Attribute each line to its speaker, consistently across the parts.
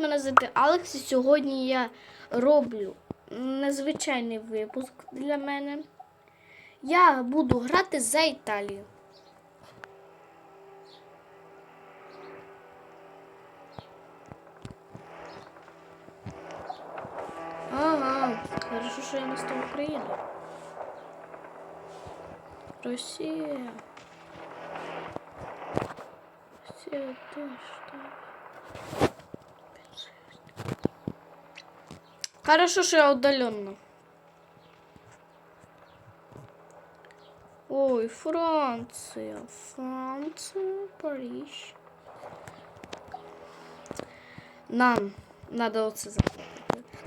Speaker 1: мене звати Алекс, і сьогодні я роблю незвичайний випуск для мене. Я буду грати за Італію. Ага, хорошо, що я не став Україну. Росія. Росія теж так. Хорошо, что я удаленно. Ой, Франция. Франция, Париж. Нам надо оце захопити.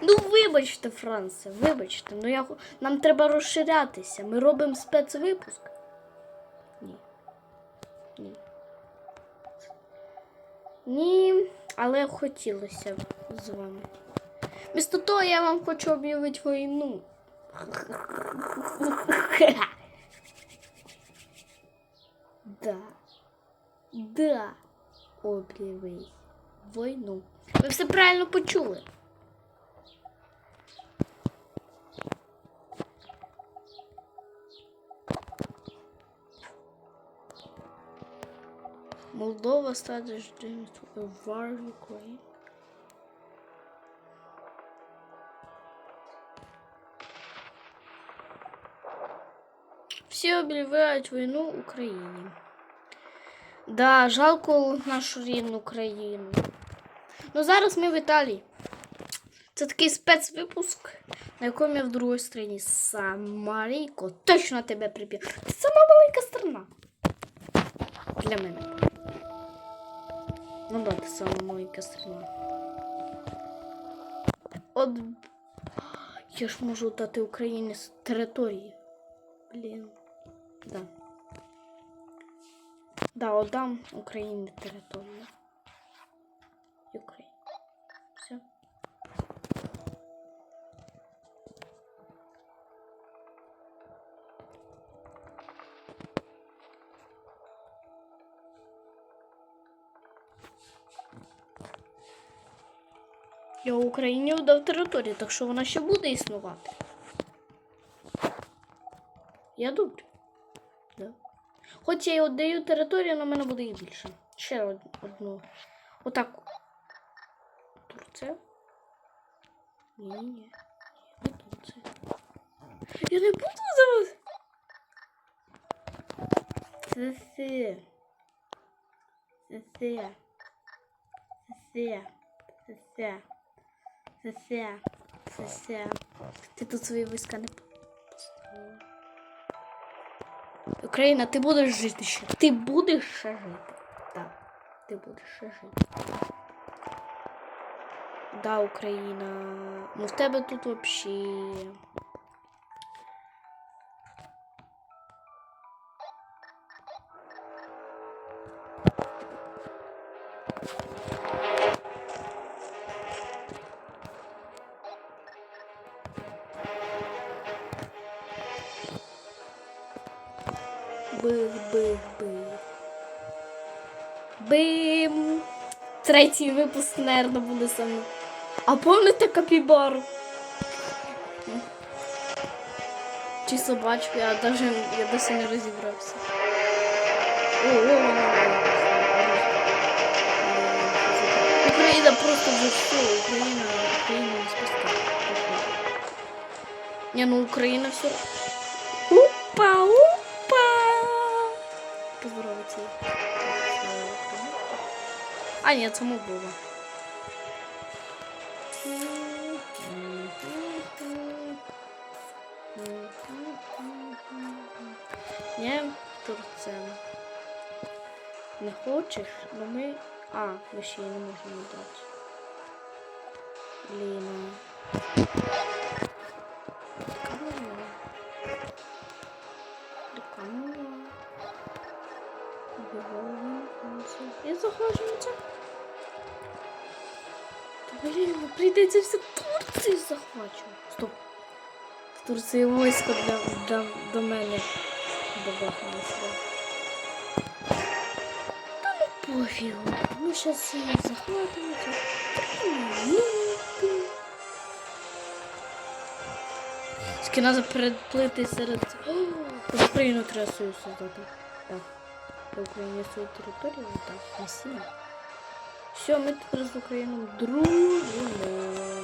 Speaker 1: Ну, вибачте, Франція, вибачте. Ну я нам треба розширятися. Ми робимо спецвипуск. Ні. Ні. Ні, але хотілося б з вами. Вместо того я вам хочу об'явити війну. Да. Да. Об'явить війну. Ви все правильно почули. Молдова стане ждем war in Ukraine. Всі об'являють війну Україні. Да, жалко нашу рідну країну. Ну зараз ми в Італії. Це такий спецвипуск, на якому я в другій країні. Самарійко. Точно тебе приб'є. Це сама маленька страна. Для мене. Ну да, це сама маленька страна. От. Я ж можу дати Україні з території. Блін. Да. Да, отдам Україні територію. Україні. Все. Я Україні віддав територію, так що вона ще буде існувати. Я добре. Да. Хоч я й віддаю територію, але в мене буде і більше. Ще одну. Отак. Турція. Ні, ні. Не Турція. Я не буду зараз. Це. Це. Це. Це. Це. Це. Ти тут свої війська не Україна, ти будеш жити ще. Ти будеш ще жити. Так, ти будеш ще жити. Да, Україна. Ну в тебе тут вообще. Бих, бих, бих. Бим. Третій випуск, наверное, буде со мною. А помните капібару? Чи собачку, я даже я досі не розібрався. О, о, о, о. Україна просто вже все, Україна, Україна не спасти. Не, ну Україна все. Опа! Поздороваться. А, нет, само было. Не, Турція. Не хочеш? Ну ми. А, ми ще її не можемо дати. Блін. охолоджується. Блін, ну, прийдеться все Турцію захвачу. Стоп. Турція войска для, для, до мене добавилася. Та ну пофігу. Ми зараз її захватимо. Тільки треба переплити серед... О, Україну треба союз создати. Так. Для України свою територію, так, насильно. Все, ми тепер з Україною дружимо.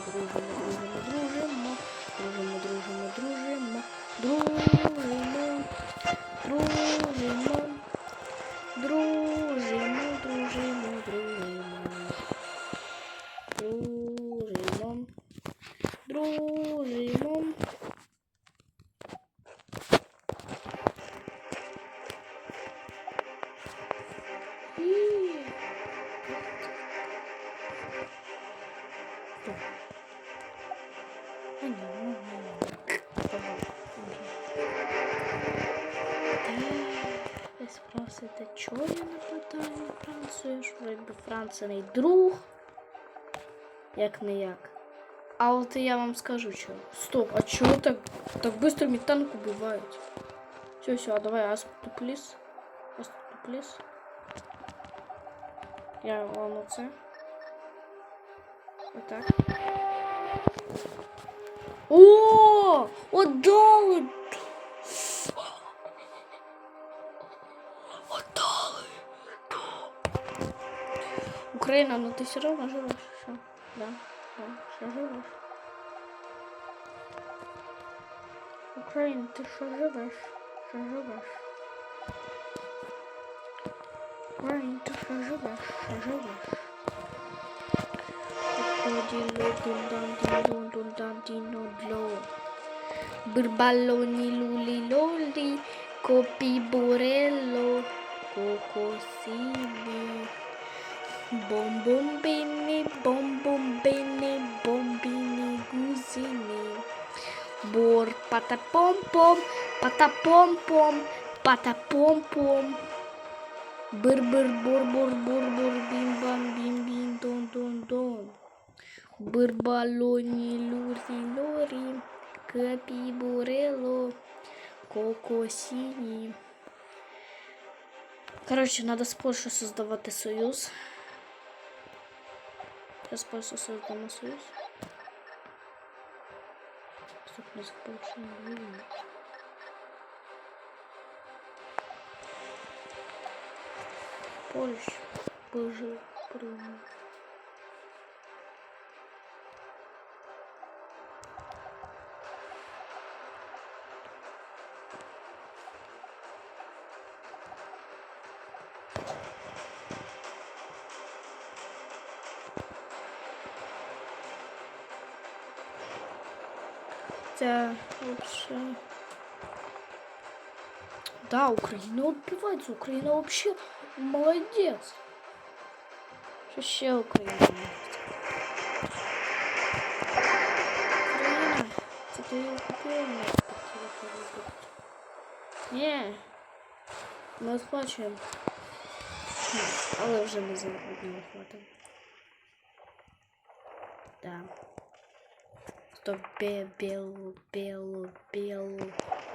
Speaker 1: Дружимо, дружимо, дружимо. Дружимо, дружимо, дружимо. Дружимо. Дружимо. Дружимо, дружимо, дружимо. Дружимо. Дружимо. би Франція не друг. Як не як. А от я вам скажу що. Стоп, а чого так, так быстро мій танк убивають? Все, все, а давай аступліс. Аступліс. Я вам оце. Отак. О! Отдали! Отдали! Україна, ну ти все равно живеш, що? Да, да, ще живеш. Україна, ти що живеш? Що живеш? Україна, ти що живеш? Що живеш? Birballoni luli loli, copi borello, cocosini. Bom bom bene, bom bom bene, bombini gusini. Bor patapom pom, patapom pom, patapom pom. Bır bır bor bor bor bor bim bam bim bim don don don. Bır baloni luri lori, капибурело, кокосини. Короче, надо с Польшей создавать союз. Сейчас Польша создамо союз. Стоп, не с Польшей не видно. Польша, Боже, блин. Це вообще. Да, Украина отбивается. Украина вообще молодец. Що ще Україна? Україна, це ти окупована. Ні. Ми сплачуємо. Але вже не за одного хватить. Да. pelo, pelo, pelo.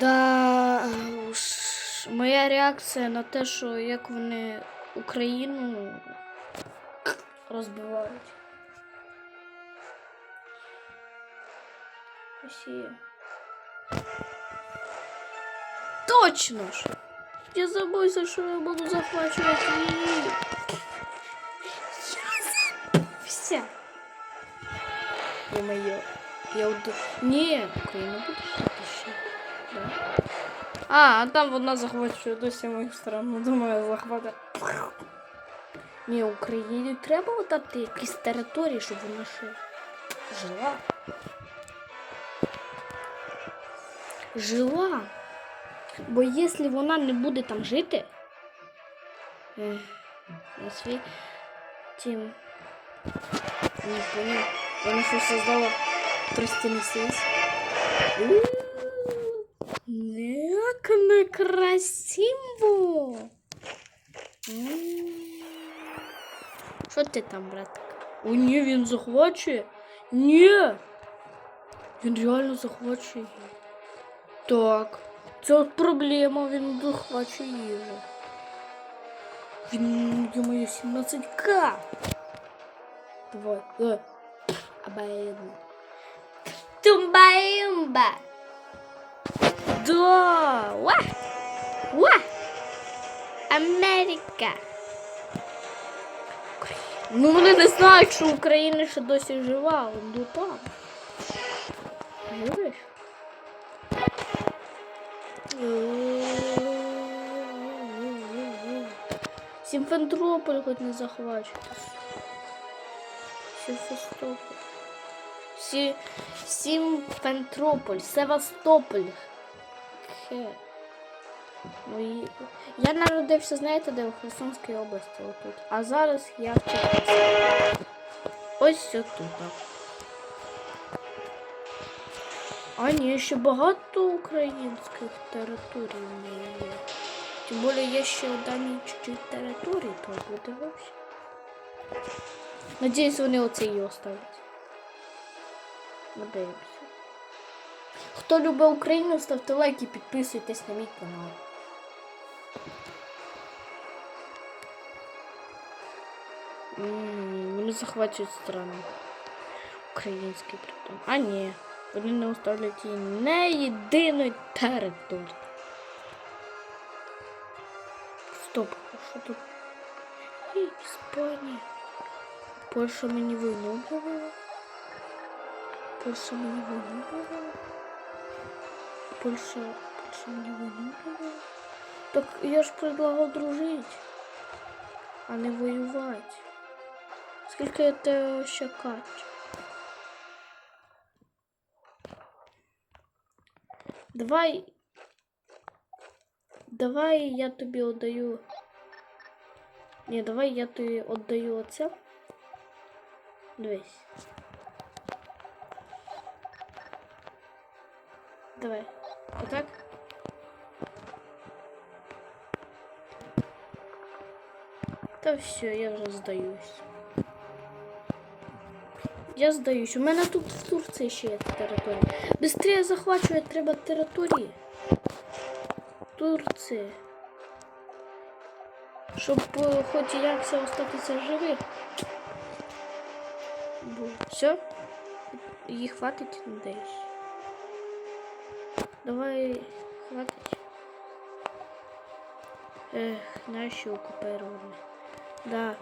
Speaker 1: Да, ш- моя реакція на те, що як вони Україну розбивають. Росія. Точно ж! Я забувся, що я буду захвачувати її. Я забувся. Ё-моё. Я уд... Не, Україна буде жити ще. Да. А, а там вона захвачує досі мою сторону. Думаю, захвата. Ні, Україні треба дати якісь території, щоб вона ще жила. Жила. Бо якщо вона не буде там жити, на свій тім. Не понял. Вона що создала тростяний связь. Як некрасиво. М. Що ти там, братик? О, ні, він захвачує. Ні. Він реально захвачує її. Так. Це от проблема, він захвачує їжу. Він, ё-моё, 17к. Давай, давай. Обаянно. Тумба-юмба. Да. Ва. Ва. Америка. Ну, вони не знають, що Україна ще досі жива. Ну там. Живеш? Сімфентрополь хоч не захвачити. Севастополь. Сі... Сімфентрополь, Севастополь. Ну, і... Я народився, знаєте, де в Херсонській області, отут. А зараз я в Черкасах. Ось отут. А ні, ще багато українських територій в мене є. Тим більше є ще дані чуть-чуть території, то буде вообще. Надіюсь, вони оце і оставлять. Надіємося. Хто любить Україну, ставте лайк і підписуйтесь на мій канал. Вони захвачують страну. Український притом. А ні, вони не оставлять її не єдиної території. Стоп, що тут? І Іспанія. Польща мені війну об'явила. Польща мені війну. Польща мені війну об'явила. Так я ж предлагав дружити, а не воювати. Скільки я тебе ще качу? Давай. Давай я тобі віддаю. Ні, давай я тобі віддаю оце. Дивись. Давай. Отак. Та все, я вже здаюсь. Я здаюсь. У мене тут в Турції ще є територія. Быстрее захвачувати треба території. Турції. Щоб е, хоч якось остатися живих. Бо все. Її хватить, надеюсь. Давай хватить. Ех, наші окуповані. Да.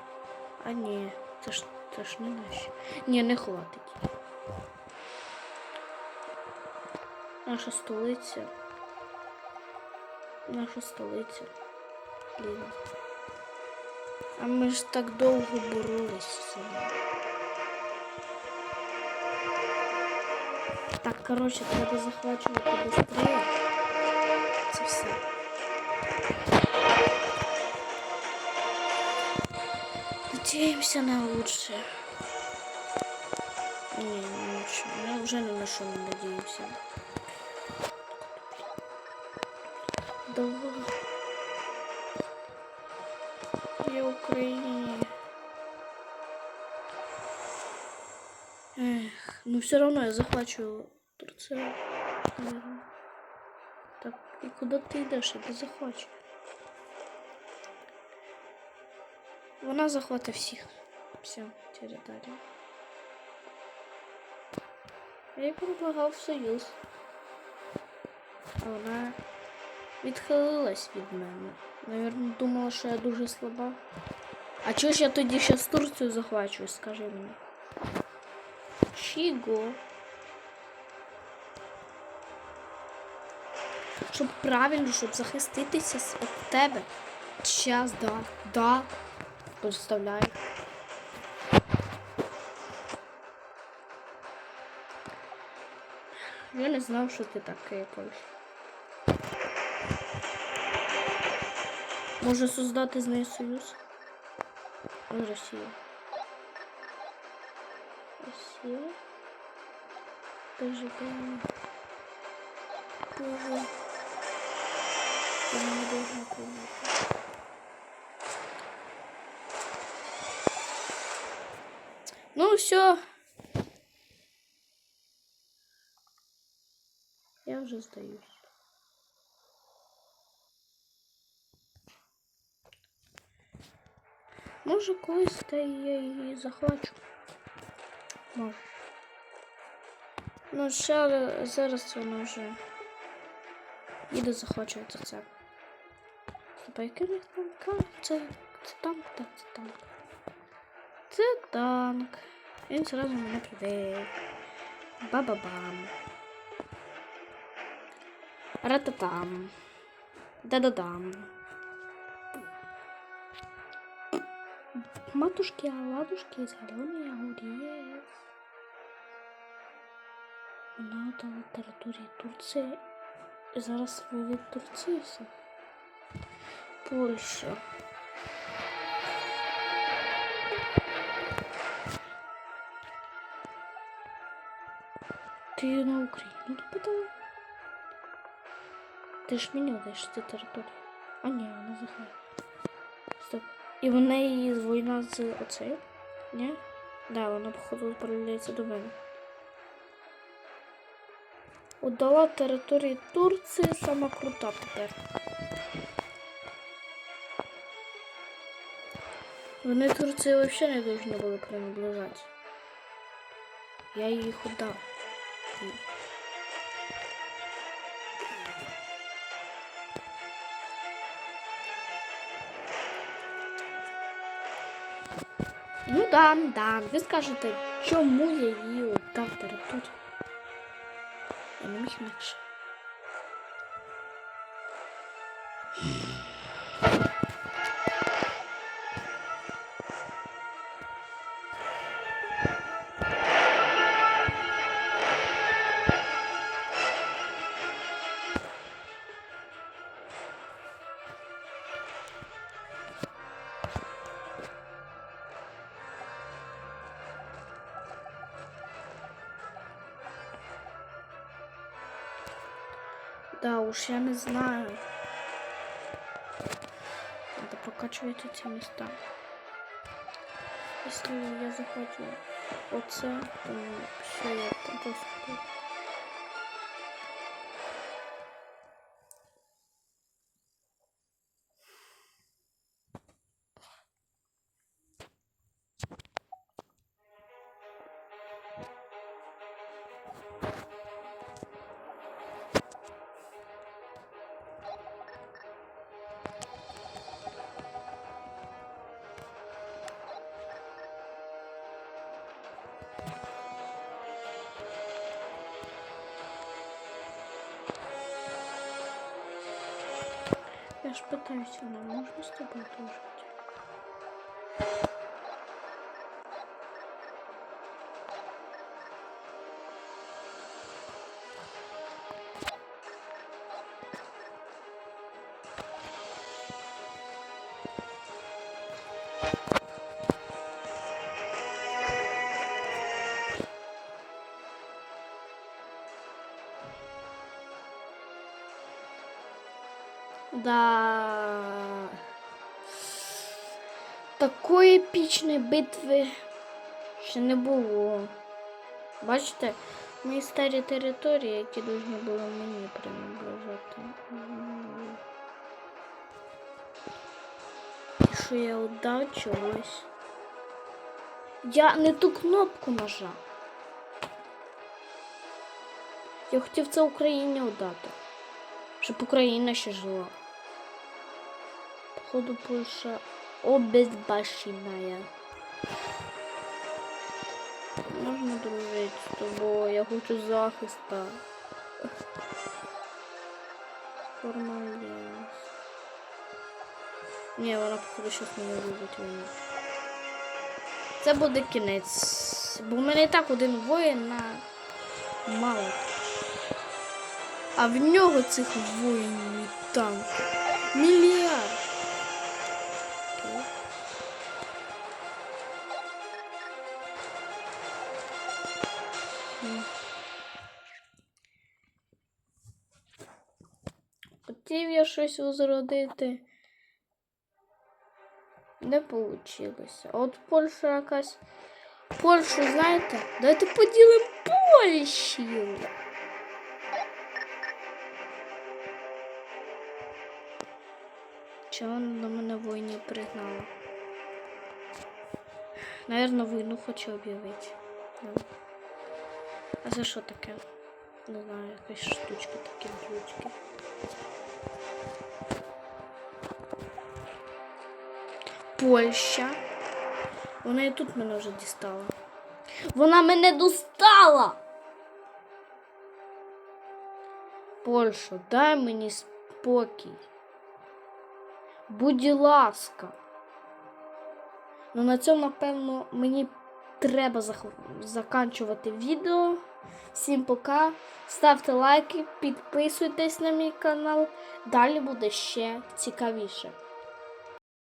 Speaker 1: А ні, це ж це ж не наші. Ні, не хватить. Наша столиця. Наша столиця. Блін. А ми ж так довго боролися з ними. Так, коротше, треба захвачувати быстрее. Це все. Надеемся на лучшее. Не, не лучше. Мы уже ни на что не надеемся. Давай. Я Украине. Эх, ну все равно я захвачу Турцию. наверное. Так. І куди ти йдеш, де захочеш? Вона захватить всіх. Всю територію. Я їй предлагав в союз. А вона відхилилась від мене. Навірно, думала, що я дуже слаба. А чого ж я тоді ще з Турцію захвачу, скажи мені? Чого? Щоб правильно, щоб захиститися від тебе. Час, да, да. Представляю. Я не знав, що ти такий Польща. Може создати з нею союз? З Росією. Росія. Дуже прямо. Дуже. Ну, все. Я вже здаюсь. Може, колись та я її захвачу. Може. Ну, ще зараз вона вже їде захвачувати це. Стоп, а який в них там ка- Це, це танк, так, це танк. Це танк. Він зразу мене прибив. Ба-ба-бам. Рататам. Да-да-дам. Матушки, оладушки, зеленый огурец. Вона на території Турції. Зараз вивід Турції все. Польща. Ти на Україну нападала? Ти ж мені даєш цю територію. А ні, вона захає. Стоп. І в неї війна з оцею? Ні? Да, вона походу паралелюється до мене. Удала території Турції сама крута тепер. Вони Турції взагалі не повинні були принадлежати. Я удав. їй. Ну да, да. Ви скажете, чому я її отдав територію? Я не міг інакше. Да уж, я не знаю. Надо прокачивать эти места. Если я захвачу оце, то все, я просто... Люся, нам нужно с тобой дружить. Да. Такої епічної битви ще не було. Бачите, Мої старі території, які повинні були мені принадлежати. Що я отдав чогось? Я не ту кнопку нажав. Я хотів це Україні отдати. Щоб Україна ще жила. Походу Польща обезбашенная. Можна дружити з тобою, я хочу захиста. Формаліс. Ні, вона походу щось мене любить війну. Це буде кінець. Бо в мене і так один воїн на мало. А в нього цих воїнів там мільярд. Щось возродити. Не вийшло. От Польща якась. Польщу, знаєте, давайте поділимо Польщу. Чого вона до мене воїнів пригнала? Наверно, війну хоче об'явити. А це що таке? Не знаю, якась штучка такі ключки. Польща. Вона і тут мене вже дістала. Вона мене достала. Польща, дай мені спокій. Будь ласка. Ну на цьому, напевно, мені треба заканчувати відео. Всім пока. Ставте лайки, підписуйтесь на мій канал. Далі буде ще цікавіше.